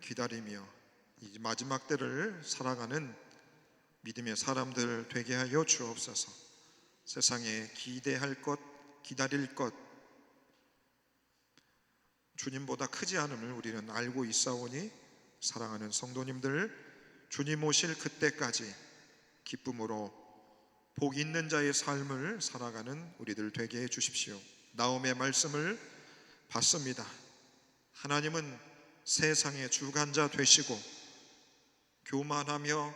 기다리며 이 마지막 때를 살아가는 믿음의 사람들 되게 하여 주옵소서. 세상에 기대할 것, 기다릴 것 주님보다 크지 않음을 우리는 알고 있사오니 사랑하는 성도님들 주님 오실 그때까지 기쁨으로 복 있는 자의 삶을 살아가는 우리들 되게 해 주십시오. 나옴의 말씀을 받습니다. 하나님은 세상의 주관자 되시고 교만하며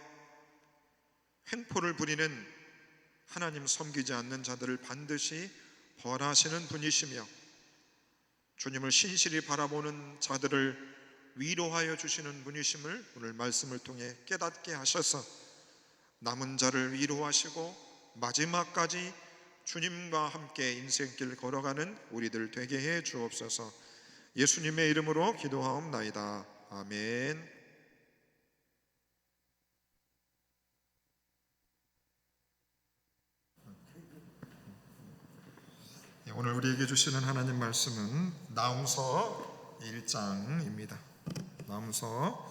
횡포를 부리는 하나님 섬기지 않는 자들을 반드시 벌하시는 분이시며 주님을 신실히 바라보는 자들을 위로하여 주시는 분이심을 오늘 말씀을 통해 깨닫게 하셔서 남은 자를 위로하시고 마지막까지 주님과 함께 인생길 걸어가는 우리들 되게 해 주옵소서. 예수님의 이름으로 기도하옵나이다. 아멘. 예, 오늘 우리에게 주시는 하나님 말씀은 나움서 1장입니다. 나움서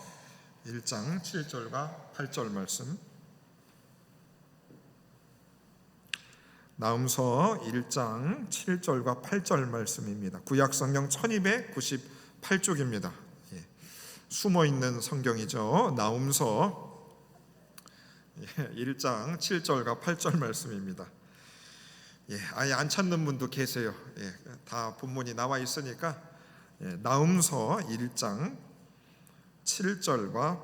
1장 7절과 8절 말씀. 나움서 1장 7절과 8절 말씀입니다. 구약 성경 1298쪽입니다. 예, 숨어 있는 성경이죠. 나움서 1장 7절과 8절 말씀입니다. 예, 아예 안 찾는 분도 계세요. 예, 다 본문이 나와 있으니까 예, 나음서 1장 7절과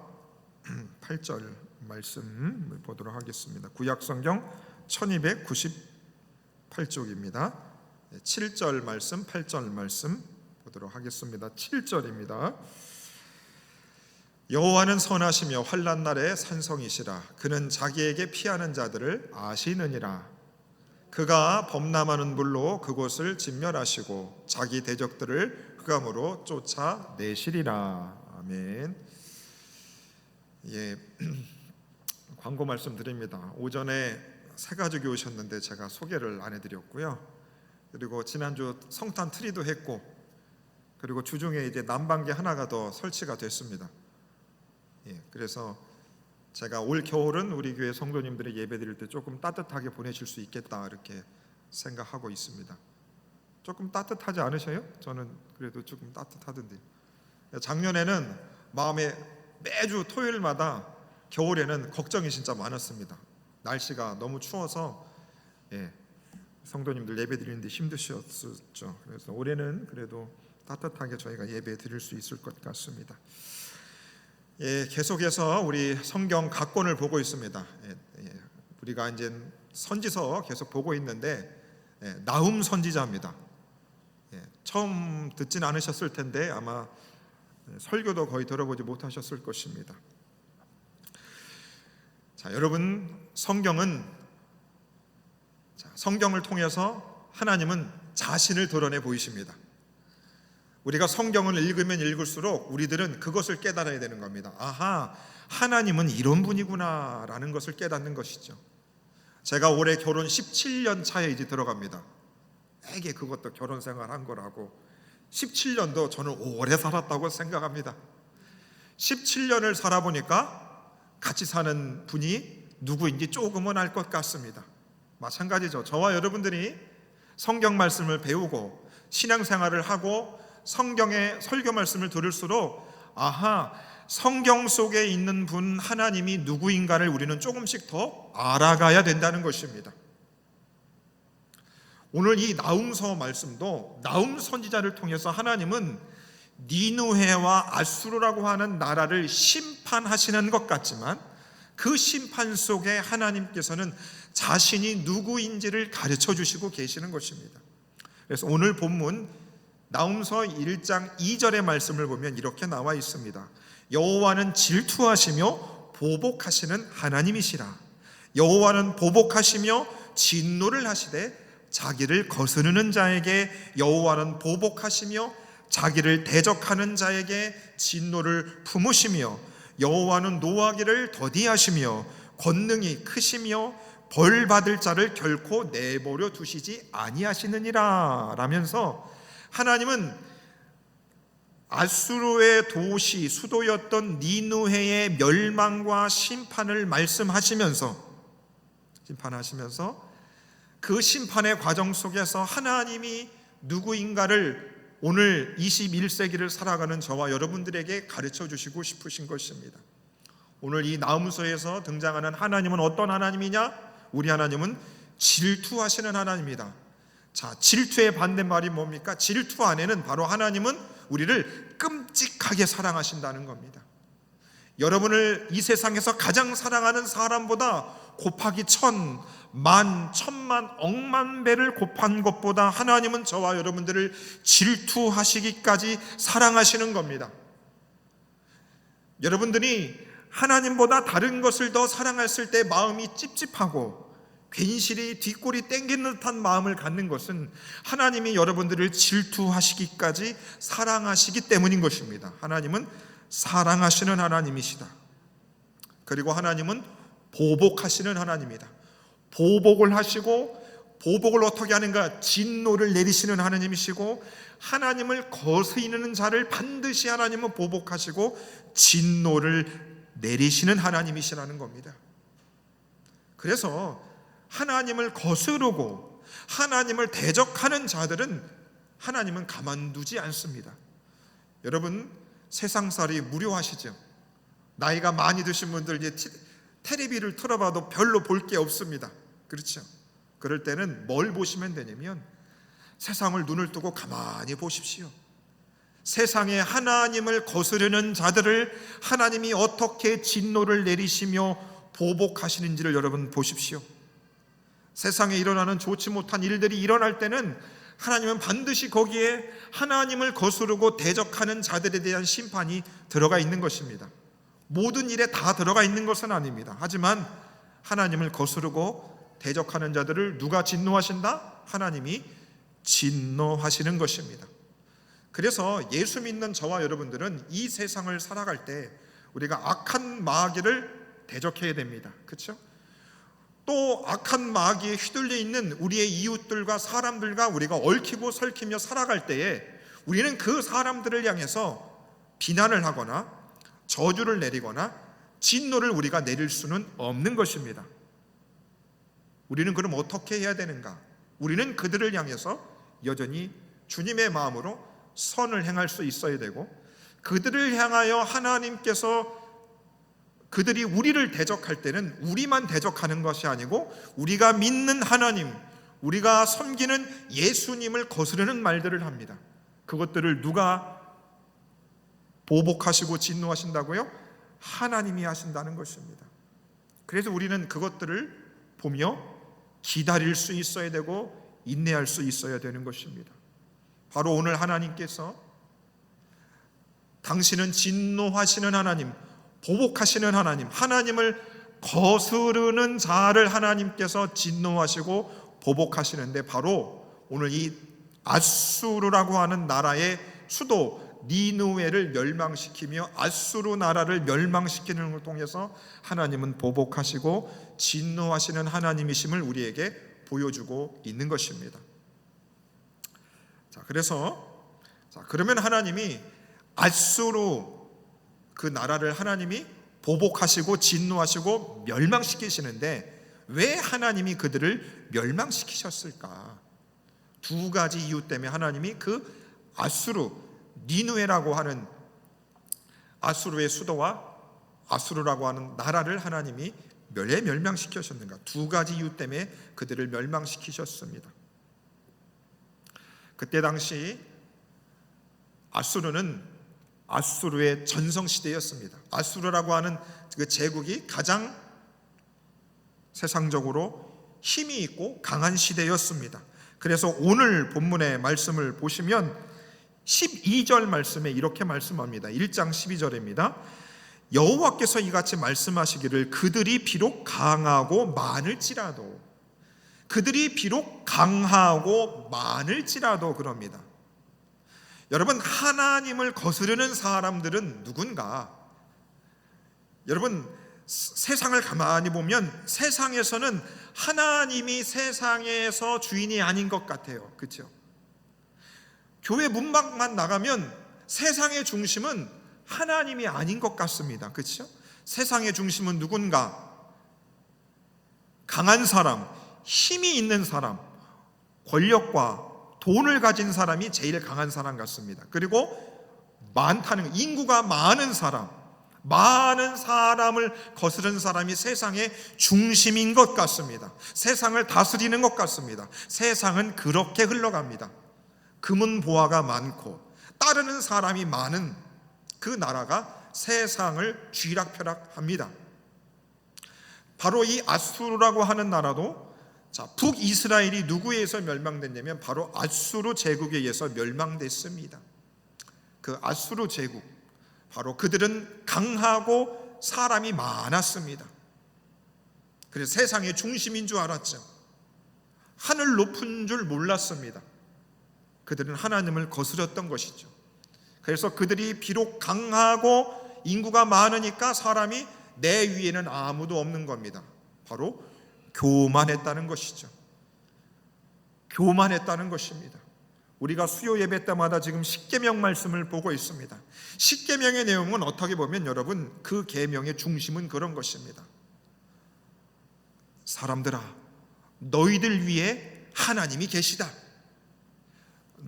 8절 말씀 보도록 하겠습니다. 구약 성경 1298 쪽입니다. 7절 말씀, 8절 말씀 보도록 하겠습니다. 7절입니다. 여호와는 선하시며 환난 날에 산성이시라 그는 자기에게 피하는 자들을 아시느니라 그가 범람하는 불로 그곳을 진멸하시고 자기 대적들을 흑암으로 쫓아내시리라. 아멘. 예, 광고 말씀드립니다. 오전에 세 가족이 오셨는데 제가 소개를 안 해드렸고요. 그리고 지난주 성탄 트리도 했고, 그리고 주중에 이제 난방기 하나가 더 설치가 됐습니다. 예, 그래서 제가 올 겨울은 우리 교회 성도님들의 예배 드릴 때 조금 따뜻하게 보내실 수 있겠다 이렇게 생각하고 있습니다. 조금 따뜻하지 않으셔요? 저는 그래도 조금 따뜻하던데. 작년에는 마음에 매주 토요일마다 겨울에는 걱정이 진짜 많았습니다. 날씨가 너무 추워서 예, 성도님들 예배 드리는데 힘드셨었죠. 그래서 올해는 그래도 따뜻하게 저희가 예배 드릴 수 있을 것 같습니다. 예, 계속해서 우리 성경 각권을 보고 있습니다. 예, 예, 우리가 이제 선지서 계속 보고 있는데 예, 나훔 선지자입니다. 예, 처음 듣진 않으셨을 텐데 아마 설교도 거의 들어보지 못하셨을 것입니다. 자, 여러분 성경은 자, 성경을 통해서 하나님은 자신을 드러내 보이십니다. 우리가 성경을 읽으면 읽을수록 우리들은 그것을 깨달아야 되는 겁니다. 아하, 하나님은 이런 분이구나라는 것을 깨닫는 것이죠. 제가 올해 결혼 17년 차에 이제 들어갑니다. 되게 그것도 결혼 생활 한 거라고 17년도 저는 오래 살았다고 생각합니다. 17년을 살아보니까 같이 사는 분이 누구인지 조금은 알 것 같습니다. 마찬가지죠. 저와 여러분들이 성경 말씀을 배우고 신앙생활을 하고 성경의 설교 말씀을 들을수록 아하 성경 속에 있는 분 하나님이 누구인가를 우리는 조금씩 더 알아가야 된다는 것입니다. 오늘 이 나움서 말씀도 나움 선지자를 통해서 하나님은 니누해와 아수르라고 하는 나라를 심판하시는 것 같지만 그 심판 속에 하나님께서는 자신이 누구인지를 가르쳐 주시고 계시는 것입니다. 그래서 오늘 본문 나움서 1장 2절의 말씀을 보면 이렇게 나와 있습니다. 여호와는 질투하시며 보복하시는 하나님이시라. 여호와는 보복하시며 진노를 하시되 자기를 거스르는 자에게 여호와는 보복하시며 자기를 대적하는 자에게 진노를 품으시며 여호와는 노하기를 더디하시며 권능이 크시며 벌 받을 자를 결코 내버려 두시지 아니하시느니라 라면서 하나님은 아수르의 도시 수도였던 니누해의 멸망과 심판을 말씀하시면서 심판하시면서 그 심판의 과정 속에서 하나님이 누구인가를 오늘 21세기를 살아가는 저와 여러분들에게 가르쳐 주시고 싶으신 것입니다. 오늘 이 나음서에서 등장하는 하나님은 어떤 하나님이냐? 우리 하나님은 질투하시는 하나님이다. 자, 질투의 반대말이 뭡니까? 질투 안에는 바로 하나님은 우리를 끔찍하게 사랑하신다는 겁니다. 여러분을 이 세상에서 가장 사랑하는 사람보다 곱하기 천, 만, 천만, 억만 배를 곱한 것보다 하나님은 저와 여러분들을 질투하시기까지 사랑하시는 겁니다. 여러분들이 하나님보다 다른 것을 더 사랑했을 때 마음이 찝찝하고 괜시리 뒷골이 땡기는 듯한 마음을 갖는 것은 하나님이 여러분들을 질투하시기까지 사랑하시기 때문인 것입니다. 하나님은 사랑하시는 하나님이시다. 그리고 하나님은 보복하시는 하나님이다. 보복을 하시고 보복을 어떻게 하는가? 진노를 내리시는 하나님이시고 하나님을 거스리는 자를 반드시 하나님은 보복하시고 진노를 내리시는 하나님이시라는 겁니다. 그래서 하나님을 거스르고 하나님을 대적하는 자들은 하나님은 가만두지 않습니다. 여러분 세상살이 무료하시죠? 나이가 많이 드신 분들 이제 티- 텔레비를 틀어봐도 별로 볼 게 없습니다. 그렇죠? 그럴 때는 뭘 보시면 되냐면 세상을 눈을 뜨고 가만히 보십시오. 세상에 하나님을 거스르는 자들을 하나님이 어떻게 진노를 내리시며 보복하시는지를 여러분 보십시오. 세상에 일어나는 좋지 못한 일들이 일어날 때는 하나님은 반드시 거기에 하나님을 거스르고 대적하는 자들에 대한 심판이 들어가 있는 것입니다. 모든 일에 다 들어가 있는 것은 아닙니다. 하지만 하나님을 거스르고 대적하는 자들을 누가 진노하신다? 하나님이 진노하시는 것입니다. 그래서 예수 믿는 저와 여러분들은 이 세상을 살아갈 때 우리가 악한 마귀를 대적해야 됩니다. 그렇죠? 또 악한 마귀에 휘둘려 있는 우리의 이웃들과 사람들과 우리가 얽히고 설키며 살아갈 때에 우리는 그 사람들을 향해서 비난을 하거나 저주를 내리거나 진노를 우리가 내릴 수는 없는 것입니다. 우리는 그럼 어떻게 해야 되는가? 우리는 그들을 향해서 여전히 주님의 마음으로 선을 행할 수 있어야 되고 그들을 향하여 하나님께서 그들이 우리를 대적할 때는 우리만 대적하는 것이 아니고 우리가 믿는 하나님, 우리가 섬기는 예수님을 거스르는 말들을 합니다. 그것들을 누가 보복하시고 진노하신다고요? 하나님이 하신다는 것입니다. 그래서 우리는 그것들을 보며 기다릴 수 있어야 되고 인내할 수 있어야 되는 것입니다. 바로 오늘 하나님께서 당신은 진노하시는 하나님, 보복하시는 하나님, 하나님을 거스르는 자를 하나님께서 진노하시고 보복하시는데 바로 오늘 이 아수르라고 하는 나라의 수도 니누웨를 멸망시키며 아수르 나라를 멸망시키는 것을 통해서 하나님은 보복하시고 진노하시는 하나님이심을 우리에게 보여주고 있는 것입니다. 자, 그래서 자, 그러면 하나님이 아수르 그 나라를 하나님이 보복하시고 진노하시고 멸망시키시는데 왜 하나님이 그들을 멸망시키셨을까? 두 가지 이유 때문에 하나님이 그 아수르 니누에라고 하는 아수르의 수도와 아수르라고 하는 나라를 하나님이 멸에 멸망시키셨는가? 두 가지 이유 때문에 그들을 멸망시키셨습니다. 그때 당시 아수르는 아수르의 전성 시대였습니다. 아수르라고 하는 그 제국이 가장 세상적으로 힘이 있고 강한 시대였습니다. 그래서 오늘 본문의 말씀을 보시면 12절 말씀에 이렇게 말씀합니다. 1장 12절입니다. 여호와께서 이같이 말씀하시기를 그들이 비록 강하고 많을지라도 그들이 비록 강하고 많을지라도 그럽니다. 여러분 하나님을 거스르는 사람들은 누군가? 여러분 세상을 가만히 보면 세상에서는 하나님이 세상에서 주인이 아닌 것 같아요. 그렇죠? 교회 문밖만 나가면 세상의 중심은 하나님이 아닌 것 같습니다. 그렇죠? 세상의 중심은 누군가? 강한 사람, 힘이 있는 사람, 권력과 돈을 가진 사람이 제일 강한 사람 같습니다. 그리고 많다는 인구가 많은 사람, 많은 사람을 거스른 사람이 세상의 중심인 것 같습니다. 세상을 다스리는 것 같습니다. 세상은 그렇게 흘러갑니다. 금은 보화가 많고 따르는 사람이 많은 그 나라가 세상을 쥐락펴락합니다. 바로 이 아수르라고 하는 나라도 자, 북이스라엘이 누구에 의해서 멸망됐냐면 바로 아수르 제국에 의해서 멸망됐습니다. 그 아수르 제국 바로 그들은 강하고 사람이 많았습니다. 그래서 세상의 중심인 줄 알았죠. 하늘 높은 줄 몰랐습니다. 그들은 하나님을 거스렸던 것이죠. 그래서 그들이 비록 강하고 인구가 많으니까 사람이 내 위에는 아무도 없는 겁니다. 바로 교만했다는 것이죠. 교만했다는 것입니다. 우리가 수요 예배 때마다 지금 십계명 말씀을 보고 있습니다. 십계명의 내용은 어떻게 보면 여러분 그 계명의 중심은 그런 것입니다. 사람들아 너희들 위에 하나님이 계시다.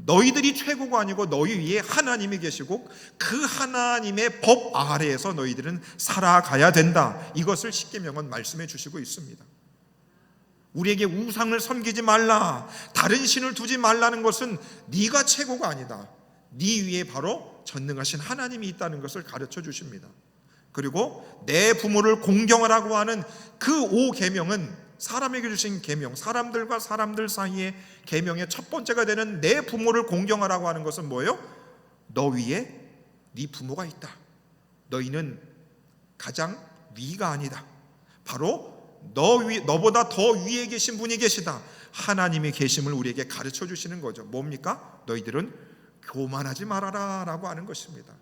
너희들이 최고가 아니고 너희 위에 하나님이 계시고 그 하나님의 법 아래에서 너희들은 살아가야 된다. 이것을 십계명은 말씀해 주시고 있습니다. 우리에게 우상을 섬기지 말라. 다른 신을 두지 말라는 것은 네가 최고가 아니다. 네 위에 바로 전능하신 하나님이 있다는 것을 가르쳐 주십니다. 그리고 내 부모를 공경하라고 하는 그 오 계명은 사람에게 주신 계명, 사람들과 사람들 사이의 계명의 첫 번째가 되는 내 부모를 공경하라고 하는 것은 뭐예요? 너 위에 네 부모가 있다. 너희는 가장 위가 아니다. 바로 너 위, 너보다 더 위에 계신 분이 계시다. 하나님의 계심을 우리에게 가르쳐 주시는 거죠. 뭡니까? 너희들은 교만하지 말아라라고 하는 것입니다.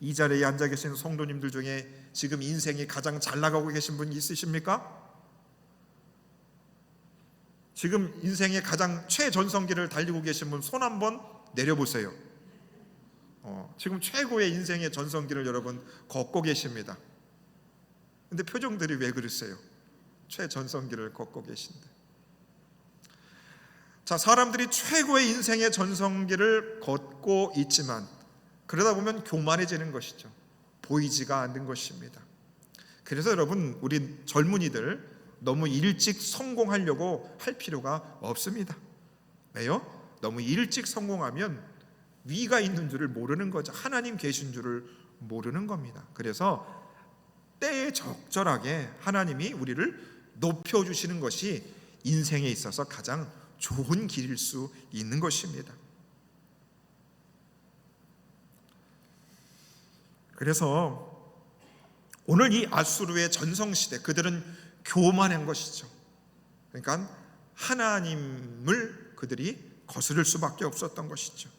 이 자리에 앉아 계신 성도님들 중에 지금 인생이 가장 잘 나가고 계신 분 있으십니까? 지금 인생의 가장 최전성기를 달리고 계신 분 손 한번 내려보세요. 어, 지금 최고의 인생의 전성기를 여러분 걷고 계십니다. 근데 표정들이 왜 그러세요? 최전성기를 걷고 계신데. 자, 사람들이 최고의 인생의 전성기를 걷고 있지만 그러다 보면 교만해지는 것이죠. 보이지가 않는 것입니다. 그래서 여러분 우리 젊은이들 너무 일찍 성공하려고 할 필요가 없습니다. 왜요? 너무 일찍 성공하면 위가 있는 줄을 모르는 거죠. 하나님 계신 줄을 모르는 겁니다. 그래서 때에 적절하게 하나님이 우리를 높여 주시는 것이 인생에 있어서 가장 좋은 길일 수 있는 것입니다. 그래서 오늘 이 아수르의 전성 시대 그들은 교만한 것이죠. 그러니까 하나님을 그들이 거스를 수밖에 없었던 것이죠.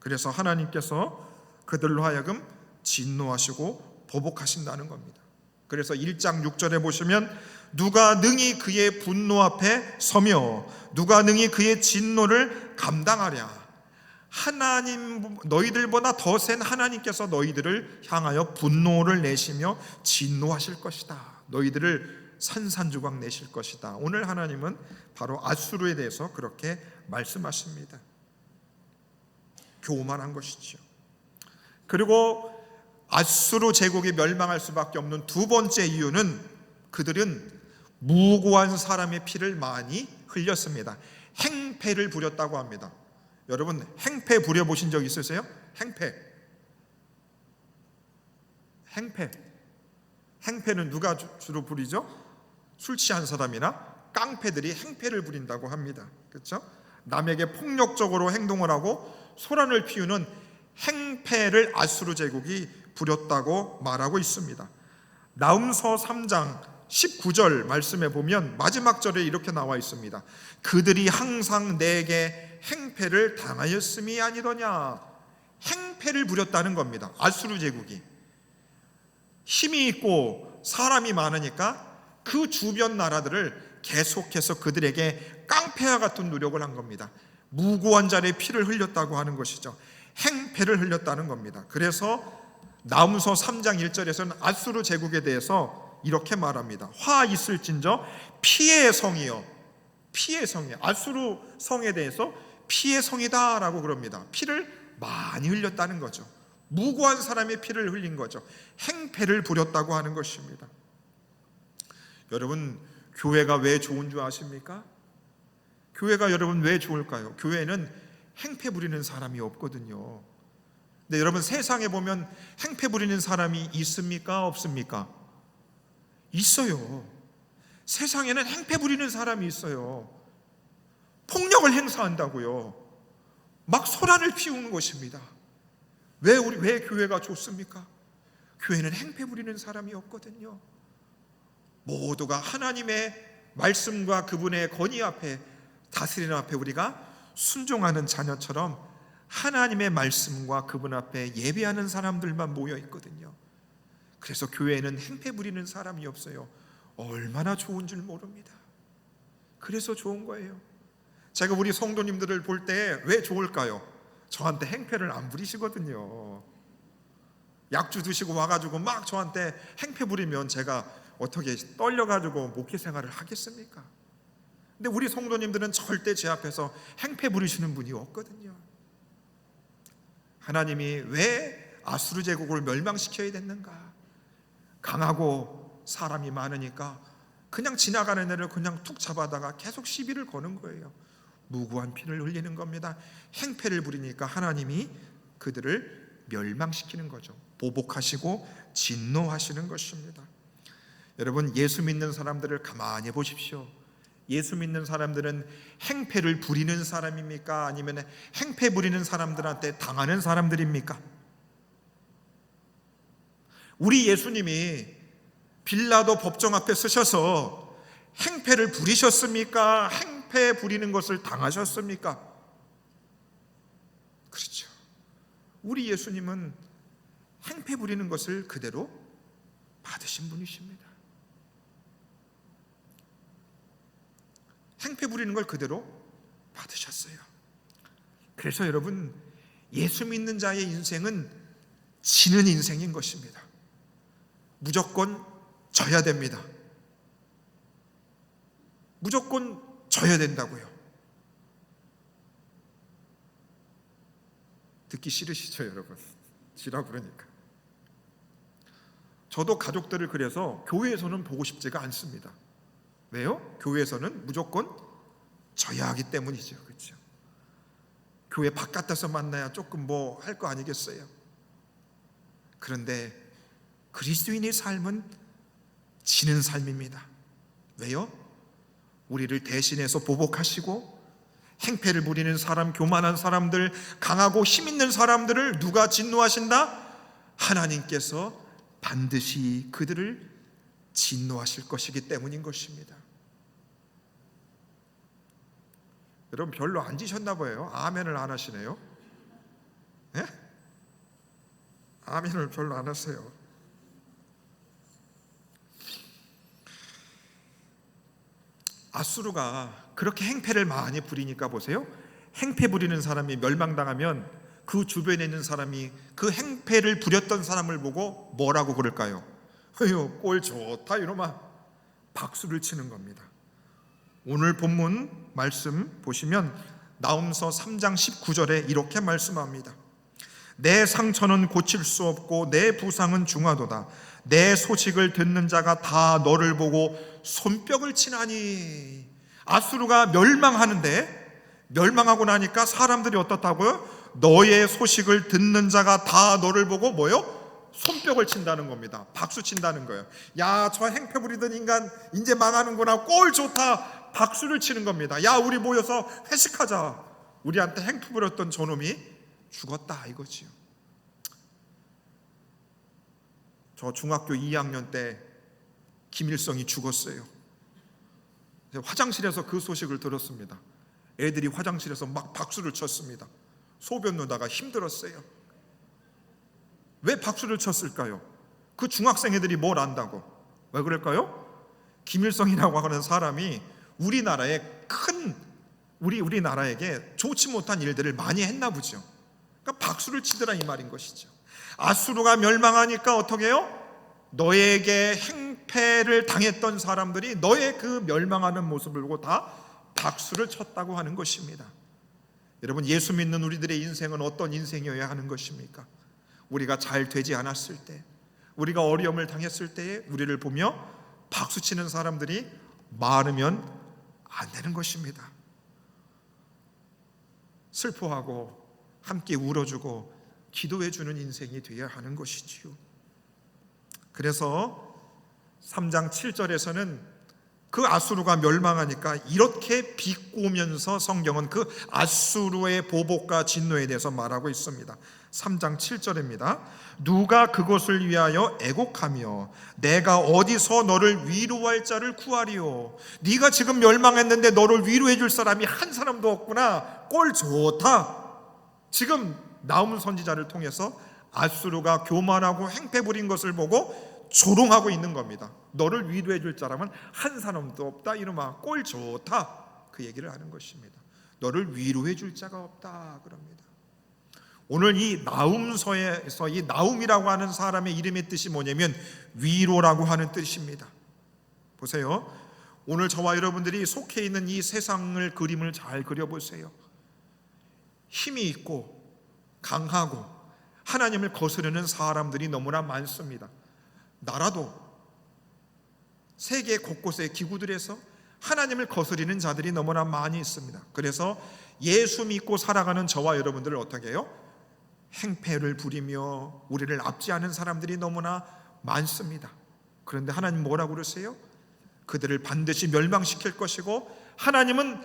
그래서 하나님께서 그들로 하여금 진노하시고 보복하신다는 겁니다. 그래서 1장 6절에 보시면 누가 능히 그의 분노 앞에 서며 누가 능히 그의 진노를 감당하랴. 하나님 너희들보다 더 센 하나님께서 너희들을 향하여 분노를 내시며 진노하실 것이다. 너희들을 산산조각 내실 것이다. 오늘 하나님은 바로 아수르에 대해서 그렇게 말씀하십니다. 교만한 것이죠. 그리고 아수르 제국이 멸망할 수밖에 없는 두 번째 이유는 그들은 무고한 사람의 피를 많이 흘렸습니다. 행패를 부렸다고 합니다. 여러분 행패 부려 보신 적 있으세요? 행패. 행패. 행패는 누가 주로 부리죠? 술 취한 사람이나 깡패들이 행패를 부린다고 합니다. 그렇죠? 남에게 폭력적으로 행동을 하고 소란을 피우는 행패를 아수르 제국이 부렸다고 말하고 있습니다. 나움서 3장 19절 말씀에 보면 마지막 절에 이렇게 나와 있습니다. 그들이 항상 내게 행패를 당하였음이 아니더냐. 행패를 부렸다는 겁니다. 아수르 제국이 힘이 있고 사람이 많으니까 그 주변 나라들을 계속해서 그들에게 깡패와 같은 노력을 한 겁니다. 무고한 자의 피를 흘렸다고 하는 것이죠. 행패를 흘렸다는 겁니다. 그래서 나무서 3장 1절에서는 아수르 제국에 대해서 이렇게 말합니다. 화 있을진저 피의 성이요. 피의 성이요. 아수르 성에 대해서 피의 성이다라고 그럽니다. 피를 많이 흘렸다는 거죠. 무고한 사람의 피를 흘린 거죠. 행패를 부렸다고 하는 것입니다. 여러분, 교회가 왜 좋은 줄 아십니까? 교회가 여러분 왜 좋을까요? 교회는 행패 부리는 사람이 없거든요. 근데 여러분 세상에 보면 행패 부리는 사람이 있습니까? 없습니까? 있어요. 세상에는 행패 부리는 사람이 있어요. 폭력을 행사한다고요. 막 소란을 피우는 것입니다. 왜 우리 왜 교회가 좋습니까? 교회는 행패 부리는 사람이 없거든요. 모두가 하나님의 말씀과 그분의 권위 앞에 다스리는 앞에 우리가 순종하는 자녀처럼 하나님의 말씀과 그분 앞에 예배하는 사람들만 모여 있거든요. 그래서 교회에는 행패 부리는 사람이 없어요. 얼마나 좋은 줄 모릅니다. 그래서 좋은 거예요. 제가 우리 성도님들을 볼 때 왜 좋을까요? 저한테 행패를 안 부리시거든요. 약주 드시고 와가지고 막 저한테 행패 부리면 제가 어떻게 떨려가지고 목회 생활을 하겠습니까? 근데 우리 성도님들은 절대 제 앞에서 행패 부리시는 분이 없거든요. 하나님이 왜 아수르 제국을 멸망시켜야 됐는가? 강하고 사람이 많으니까 그냥 지나가는 애를 그냥 툭 잡아다가 계속 시비를 거는 거예요. 무고한 피를 흘리는 겁니다. 행패를 부리니까 하나님이 그들을 멸망시키는 거죠. 보복하시고 진노하시는 것입니다. 여러분 예수 믿는 사람들을 가만히 보십시오. 예수 믿는 사람들은 행패를 부리는 사람입니까? 아니면 행패 부리는 사람들한테 당하는 사람들입니까? 우리 예수님이 빌라도 법정 앞에 서셔서 행패를 부리셨습니까? 행패 부리는 것을 당하셨습니까? 그렇죠. 우리 예수님은 행패 부리는 것을 그대로 받으신 분이십니다. 행패 부리는 걸 그대로 받으셨어요. 그래서 여러분 예수 믿는 자의 인생은 지는 인생인 것입니다. 무조건 져야 됩니다. 무조건 져야 된다고요. 듣기 싫으시죠, 여러분? 지라 그러니까. 저도 가족들을 그래서 교회에서는 보고 싶지가 않습니다. 왜요? 교회에서는 무조건 져야 하기 때문이죠. 그렇죠? 교회 바깥에서 만나야 조금 뭐 할 거 아니겠어요? 그런데 그리스도인의 삶은 지는 삶입니다. 왜요? 우리를 대신해서 보복하시고 행패를 부리는 사람, 교만한 사람들, 강하고 힘 있는 사람들을 누가 진노하신다? 하나님께서 반드시 그들을 진노하실 것이기 때문인 것입니다. 여러분 별로 안 지셨나 봐요. 아멘을 안 하시네요. 예? 아멘을 별로 안 하세요. 아수르가 그렇게 행패를 많이 부리니까 보세요. 행패 부리는 사람이 멸망당하면 그 주변에 있는 사람이 그 행패를 부렸던 사람을 보고 뭐라고 그럴까요? 어휴, 꼴 좋다 이러면 박수를 치는 겁니다. 오늘 본문 말씀 보시면 나움서 3장 19절에 이렇게 말씀합니다. 내 상처는 고칠 수 없고 내 부상은 중하도다. 내 소식을 듣는 자가 다 너를 보고 손뼉을 치나니 아수르가 멸망하는데 멸망하고 나니까 사람들이 어떻다고요? 너의 소식을 듣는 자가 다 너를 보고 뭐요? 손뼉을 친다는 겁니다. 박수 친다는 거예요. 야, 저 행패 부리던 인간 이제 망하는구나. 꼴 좋다. 박수를 치는 겁니다. 야, 우리 모여서 회식하자. 우리한테 행패 부렸던 저놈이 죽었다 이거지요. 저 중학교 2학년 때 김일성이 죽었어요. 화장실에서 그 소식을 들었습니다. 애들이 화장실에서 막 박수를 쳤습니다. 소변 누다가 힘들었어요. 왜 박수를 쳤을까요? 그 중학생 애들이 뭘 안다고? 왜 그럴까요? 김일성이라고 하는 사람이 우리나라에 큰 우리 우리나라에게 좋지 못한 일들을 많이 했나 보죠. 그러니까 박수를 치더라 이 말인 것이죠. 아수르가 멸망하니까 어떻게 해요? 너에게 행패를 당했던 사람들이 너의 그 멸망하는 모습을 보고 다 박수를 쳤다고 하는 것입니다. 여러분 예수 믿는 우리들의 인생은 어떤 인생이어야 하는 것입니까? 우리가 잘 되지 않았을 때, 우리가 어려움을 당했을 때에 우리를 보며 박수 치는 사람들이 많으면 안 되는 것입니다. 슬퍼하고 함께 울어주고 기도해 주는 인생이 되어야 하는 것이지요. 그래서 3장 7절에서는 그 아수르가 멸망하니까 이렇게 비꼬면서 성경은 그 아수르의 보복과 진노에 대해서 말하고 있습니다. 3장 7절입니다. 누가 그것을 위하여 애곡하며 내가 어디서 너를 위로할 자를 구하리요. 네가 지금 멸망했는데 너를 위로해 줄 사람이 한 사람도 없구나. 꼴 좋다. 지금 나움 선지자를 통해서 아수르가 교만하고 행패 부린 것을 보고 조롱하고 있는 겁니다. 너를 위로해 줄 사람은 한 사람도 없다. 이놈아 꼴 좋다. 그 얘기를 하는 것입니다. 너를 위로해 줄 자가 없다. 그럽니다. 오늘 이 나움서에서 이 나움이라고 하는 사람의 이름의 뜻이 뭐냐면 위로라고 하는 뜻입니다. 보세요. 오늘 저와 여러분들이 속해 있는 이 세상을 그림을 잘 그려보세요. 힘이 있고 강하고 하나님을 거스르는 사람들이 너무나 많습니다. 나라도 세계 곳곳의 기구들에서 하나님을 거스리는 자들이 너무나 많이 있습니다. 그래서 예수 믿고 살아가는 저와 여러분들을 어떻게 해요? 행패를 부리며 우리를 압제하는 사람들이 너무나 많습니다. 그런데 하나님 뭐라고 그러세요? 그들을 반드시 멸망시킬 것이고 하나님은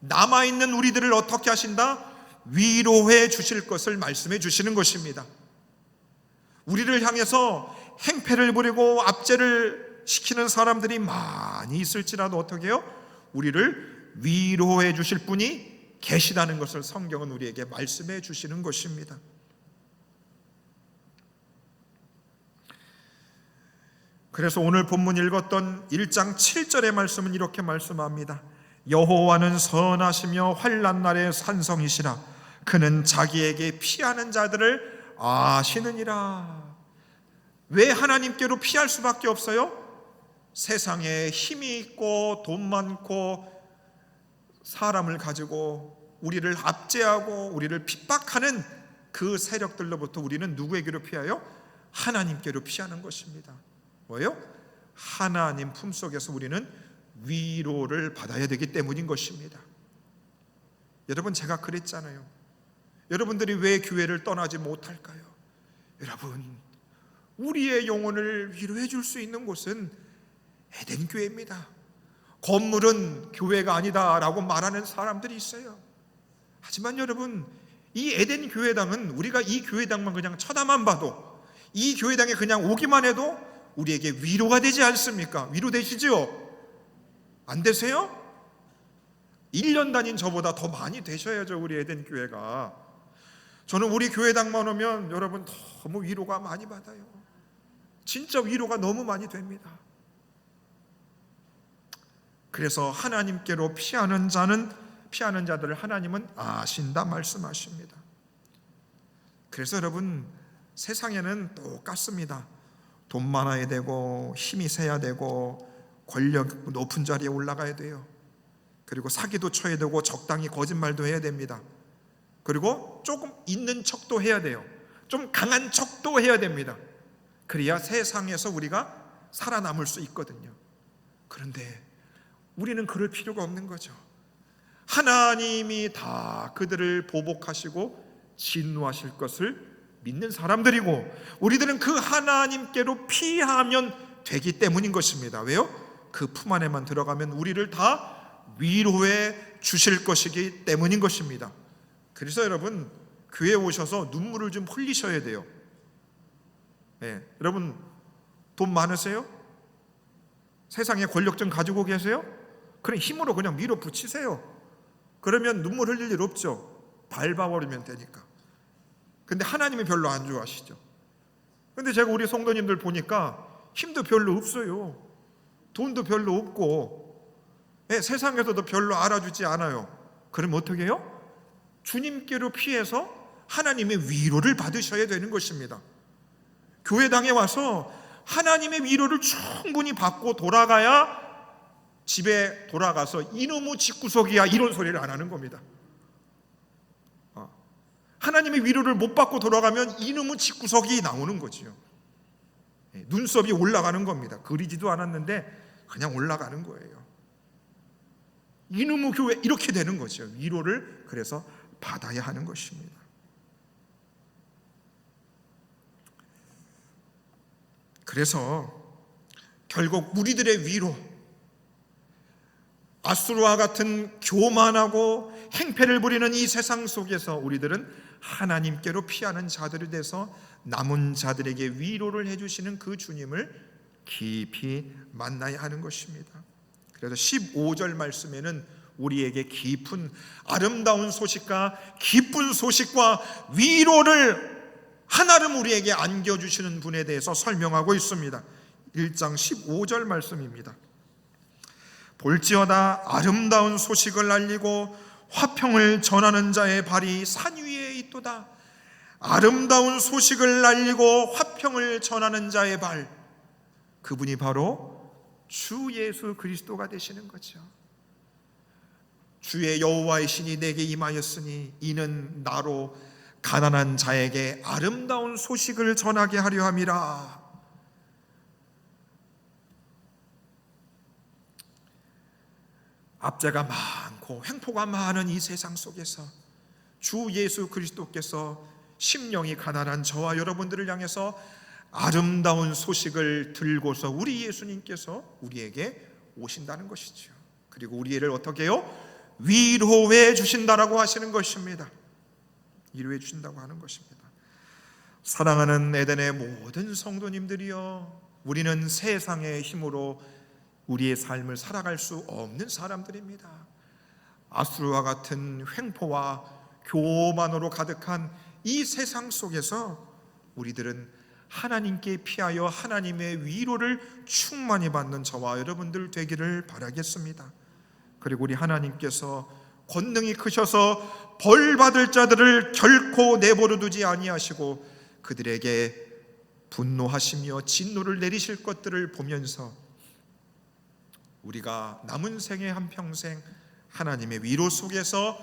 남아 있는 우리들을 어떻게 하신다? 위로해 주실 것을 말씀해 주시는 것입니다. 우리를 향해서 행패를 부리고 압제를 시키는 사람들이 많이 있을지라도 어떻게 해요? 우리를 위로해 주실 분이 계시다는 것을 성경은 우리에게 말씀해 주시는 것입니다. 그래서 오늘 본문 읽었던 1장 7절의 말씀은 이렇게 말씀합니다. 여호와는 선하시며 환난 날의 산성이시라 그는 자기에게 피하는 자들을 아시느니라. 왜 하나님께로 피할 수밖에 없어요? 세상에 힘이 있고 돈 많고 사람을 가지고 우리를 압제하고 우리를 핍박하는 그 세력들로부터 우리는 누구에게로 피하여? 하나님께로 피하는 것입니다. 뭐예요? 하나님 품속에서 우리는 위로를 받아야 되기 때문인 것입니다. 여러분 제가 그랬잖아요. 여러분들이 왜 교회를 떠나지 못할까요? 여러분 우리의 영혼을 위로해 줄 수 있는 곳은 에덴 교회입니다. 건물은 교회가 아니다라고 말하는 사람들이 있어요. 하지만 여러분 이 에덴 교회당은 우리가 이 교회당만 그냥 쳐다만 봐도 이 교회당에 그냥 오기만 해도 우리에게 위로가 되지 않습니까? 위로되시죠? 안 되세요? 1년 다닌 저보다 더 많이 되셔야죠, 우리 에덴 교회가. 저는 우리 교회당만 오면 여러분 너무 위로가 많이 받아요. 진짜 위로가 너무 많이 됩니다. 그래서 하나님께로 피하는 자는 피하는 자들을 하나님은 아신다 말씀하십니다. 그래서 여러분 세상에는 똑같습니다. 돈 많아야 되고 힘이 세야 되고 권력 높은 자리에 올라가야 돼요. 그리고 사기도 쳐야 되고 적당히 거짓말도 해야 됩니다. 그리고 조금 있는 척도 해야 돼요. 좀 강한 척도 해야 됩니다. 그래야 세상에서 우리가 살아남을 수 있거든요. 그런데 우리는 그럴 필요가 없는 거죠. 하나님이 다 그들을 보복하시고 진노하실 것을 믿는 사람들이고 우리들은 그 하나님께로 피하면 되기 때문인 것입니다. 왜요? 그 품 안에만 들어가면 우리를 다 위로해 주실 것이기 때문인 것입니다. 그래서 여러분 교회 오셔서 눈물을 좀 흘리셔야 돼요. 네, 여러분 돈 많으세요? 세상에 권력 좀 가지고 계세요? 그래 힘으로 그냥 밀어 붙이세요. 그러면 눈물 흘릴 일 없죠. 밟아버리면 되니까. 근데 하나님이 별로 안 좋아하시죠. 근데 제가 우리 성도님들 보니까 힘도 별로 없어요. 돈도 별로 없고 네, 세상에서도 별로 알아주지 않아요. 그럼 어떻게 해요? 주님께로 피해서 하나님의 위로를 받으셔야 되는 것입니다. 교회당에 와서 하나님의 위로를 충분히 받고 돌아가야 집에 돌아가서 이놈의 집구석이야 이런 소리를 안 하는 겁니다. 어. 하나님의 위로를 못 받고 돌아가면 이놈의 집구석이 나오는 거지요. 예, 눈썹이 올라가는 겁니다. 그리지도 않았는데 그냥 올라가는 거예요. 이놈의 교회 이렇게 되는 거죠. 위로를 그래서 받아야 하는 것입니다. 그래서 결국 우리들의 위로 아수르와 같은 교만하고 행패를 부리는 이 세상 속에서 우리들은 하나님께로 피하는 자들이 돼서 남은 자들에게 위로를 해주시는 그 주님을 깊이 만나야 하는 것입니다. 그래서 15절 말씀에는 우리에게 깊은 아름다운 소식과 기쁜 소식과 위로를 하나름 우리에게 안겨주시는 분에 대해서 설명하고 있습니다. 1장 15절 말씀입니다. 볼지어다 아름다운 소식을 알리고 화평을 전하는 자의 발이 산 위에 있도다. 아름다운 소식을 알리고 화평을 전하는 자의 발. 그분이 바로 주 예수 그리스도가 되시는 거죠. 주의 여호와의 신이 내게 임하였으니 이는 나로 가난한 자에게 아름다운 소식을 전하게 하려 함이라. 압제가 많고 횡포가 많은 이 세상 속에서 주 예수 그리스도께서 심령이 가난한 저와 여러분들을 향해서 아름다운 소식을 들고서 우리 예수님께서 우리에게 오신다는 것이죠. 그리고 우리를 어떻게 해요? 위로해 주신다라고 하시는 것입니다. 위로해 주신다고 하는 것입니다. 사랑하는 에덴의 모든 성도님들이여, 우리는 세상의 힘으로 우리의 삶을 살아갈 수 없는 사람들입니다. 아수르와 같은 횡포와 교만으로 가득한 이 세상 속에서 우리들은 하나님께 피하여 하나님의 위로를 충만히 받는 저와 여러분들 되기를 바라겠습니다. 그리고 우리 하나님께서 권능이 크셔서 벌 받을 자들을 결코 내버려 두지 아니하시고 그들에게 분노하시며 진노를 내리실 것들을 보면서 우리가 남은 생의 한 평생 하나님의 위로 속에서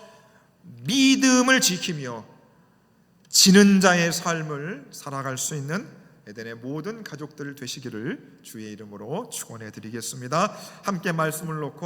믿음을 지키며 지는 자의 삶을 살아갈 수 있는 에덴의 모든 가족들 되시기를 주의 이름으로 축원해 드리겠습니다. 함께 말씀을 놓고